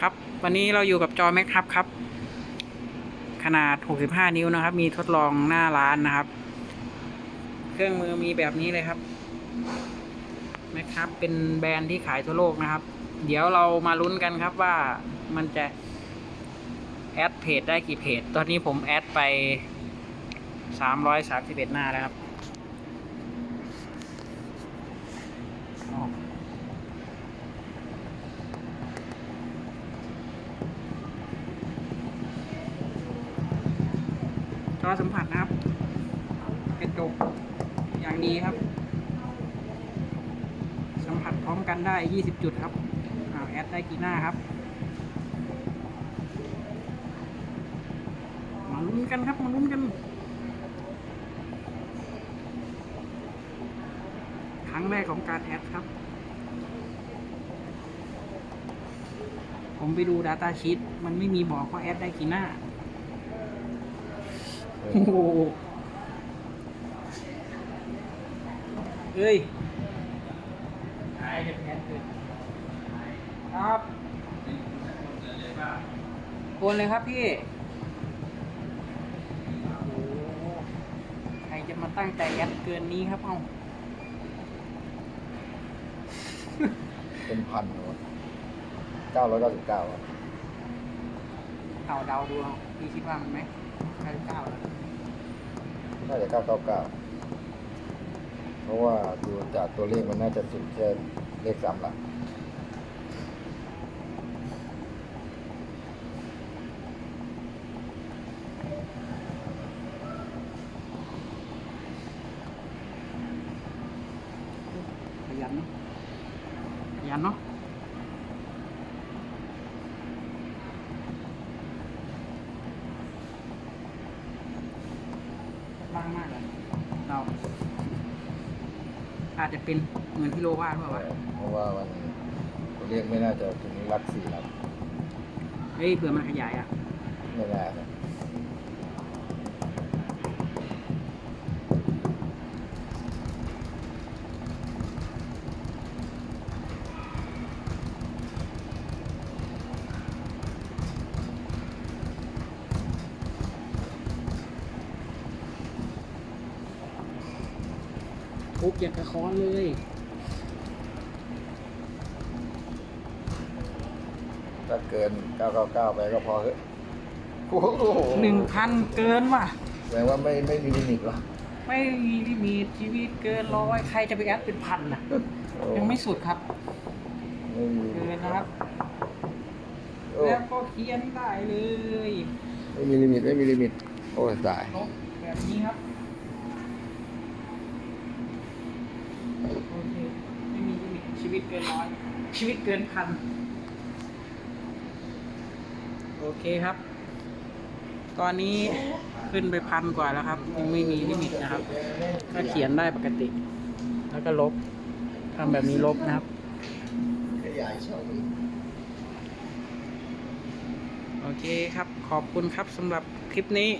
ครับ วันนี้เราอยู่กับจอ Mac Hub ครับ ขนาด 65 นิ้วนะครับ มีทดลองหน้าร้านนะครับ เครื่องมือมีแบบนี้เลยครับ Mac Hub เป็นแบรนด์ที่ขายทั่วโลกนะครับ เดี๋ยวเรามาลุ้นกันครับว่ามันจะแอดเพจได้กี่เพจ ตอนนี้ผมแอดไป 331 หน้าแล้วครับ อสัมผัสนะครับ กระจกอย่างดีครับ สัมผัสพร้อมกันได้ 20 จุดครับอาแอดได้กี่หน้าครับ มาลุ้นกันครับ มาลุ้นกัน ครั้งแรกของการแอดครับ ผมไปดู Data Sheet มันไม่มีบอกว่าแอดได้กี่หน้า โอ้โหเอ้ยครับโอนเลยครับพี่โอ้โหใครจะมาตั้งใจแอดเกินนี้ครับเอาเป็นพันเหรอเก้าร้อยเก้าสิบเก้าเอาเดาดูเอาพี่คิดว่ามันไหม ใช่เก้าแล้วน่าจะเก้าเก้าเก้าเพราะว่าดูจากตัวเลขมันน่าจะสุดแค่เลขสามหลักขยันเนอะขยันเนาะบ้างมากเลยเราอาจจะเป็นเหมือนที่โลว่าหรือเปล่าวะเพราะว่ามันตัวเลขไม่น่าจะถึงหลักสี่หลักเฮ้ยเผื่อมันขยายอะ ไม่น่านะ ทุบอย่างกระค้อนเลยถ้าเกินเก้าเก้าเก้าไปก็พอเถอะโอ้โหหนึ่งพันเกินว่ะแสดงว่าไม่ไม่มีลิมิตหรอไม่มีลิมิตชีวิตเกินร้อยใครจะไปแอดเป็นพันน่ะ โอ้ยังไม่สุดครับ ไม่มีลิเกิมินตนะครับ โอ้แล้วก็เขียนได้เลยไม่มีลิมิต ไม่มีลิมิต โอ้ยตาย ลบแบบนี้ครับ โอเค ไม่มีลิมิตชีวิต เกินร้อย ชีวิตเกินพัน โอเคครับ ตอนนี้ขึ้นไปพันกว่าแล้วครับยังไม่มีลิมิตนะครับ ก็เขียนได้ปกติ แล้วก็ลบทำแบบนี้ลบนะครับขยายช่องอีกโอเคครับ ขอบคุณครับสำหรับคลิปนี้